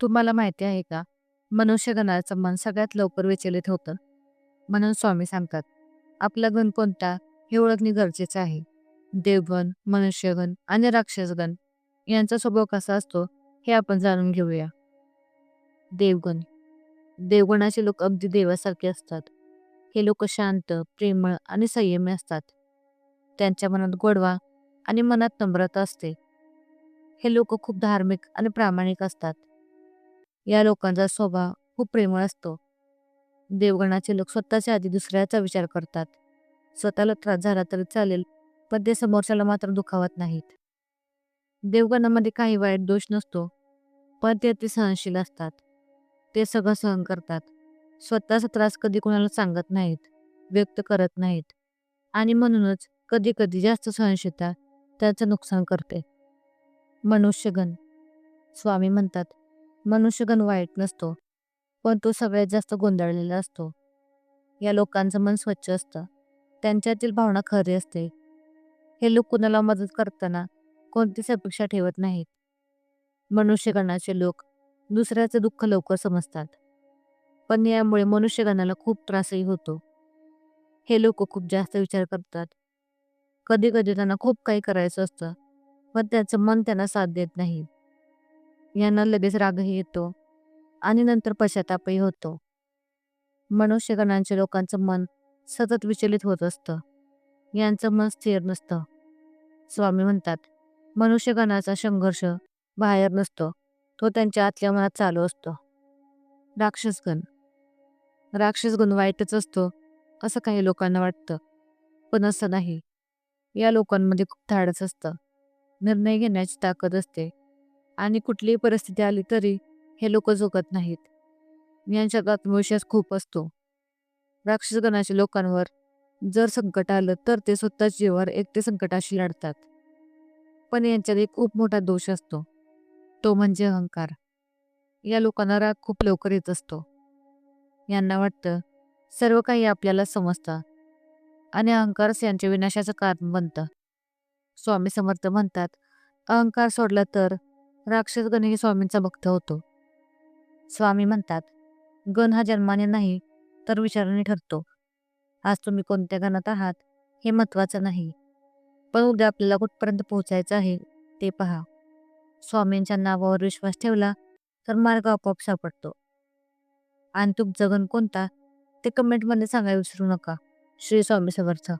तुम्हाला माहिती आहे का? मनुष्यगणाचं मन सगळ्यात लवकर विचलित होतं. म्हणून स्वामी सांगतात आपला गण कोणता? हे ओळखणे गरजेचं आहे. देवगण मनुष्यगण आणि राक्षसगण यांचा स्वभाव कसा असतो हे आपण जाणून घेऊया. देवगण देवगणाचे लोक अगदी देवासारखे असतात. हे लोक शांत प्रेमळ आणि संयमी असतात. त्यांच्या मनात गोडवा आणि मनात नम्रता असते. हे लोक खूप धार्मिक आणि प्रामाणिक असतात. या लोकांचा स्वभाव खूप प्रेमळ असतो. देवगणाचे लोक स्वतःच्या आधी दुसऱ्याचा विचार करतात. स्वतःला त्रास झाला तरी चालेल पण ते समोरच्याला मात्र दुखावत नाहीत. देवगणामध्ये काही वाईट दोष नसतो पण ते अति सहनशील असतात. ते सगळं सहन करतात. स्वतःचा त्रास कधी कोणाला सांगत नाहीत व्यक्त करत नाहीत. आणि म्हणूनच कधी कधी जास्त सहनशीलता त्याचं नुकसान करते. मनुष्यगण स्वामी म्हणतात मनुष्यगण वाईट नसतो पण तो सगळ्यात जास्त गोंधळलेला असतो. या लोकांचं मन स्वच्छ असतं. त्यांच्यातील भावना खरी असते. हे लोक कुणाला मदत करताना कोणतीच अपेक्षा ठेवत नाहीत. मनुष्यगणाचे लोक दुसऱ्याचे दुःख लवकर समजतात. पण यामुळे मनुष्यगणाला खूप त्रासही होतो. हे लोक खूप जास्त विचार करतात. कधी कधी त्यांना खूप काही करायचं असतं पण त्याचं मन त्यांना साथ देत नाही. यांना लगेच रागही येतो आणि नंतर पश्चातापही होतो. मनुष्यगणांच्या लोकांचं मन सतत विचलित होत असतं. यांचं मन स्थिर नसतं. स्वामी म्हणतात मनुष्यगणाचा संघर्ष बाहेर नसतो. तो त्यांच्या आतल्या मनात चालू असतो. राक्षसगण. राक्षसगण वाईटच असतो असं काही लोकांना वाटतं. पण असं नाही. या लोकांमध्ये खूप धाडस असतं. निर्णय घेण्याची ताकद असते. आणि कुठलीही परिस्थिती आली तरी हे लोक झोकत नाहीत. यांच्यात आत्मविश्वास खूप असतो. राक्षसगणाच्या लोकांवर जर संकट आलं तर ते स्वतःच जीवावर एकटे संकटाशी लढतात. पण यांच्यात एक खूप मोठा दोष असतो. तो म्हणजे अहंकार. या लोकांना राग खूप लवकर येत असतो. यांना वाटतं सर्व काही आपल्याला समजतं. आणि अहंकारच यांच्या विनाशाचं कारण बनतं. स्वामी समर्थ म्हणतात अहंकार सोडला तर राक्षस गणही स्वामींचा भक्त होतो. स्वामी म्हणतात गण हा जन्माने नाही तर विचाराने ठरतो. आज तुम्ही कोणत्या गणात आहात हे महत्वाचं नाही. पण उद्या आपल्याला कुठपर्यंत पोहोचायचं आहे ते पहा. स्वामींच्या नावावर विश्वास ठेवला तर मार्ग आपोआप सापडतो. आणि तुमचं गण कोणता ते कमेंटमध्ये सांगायला विसरू नका श्री स्वामी समर्थ.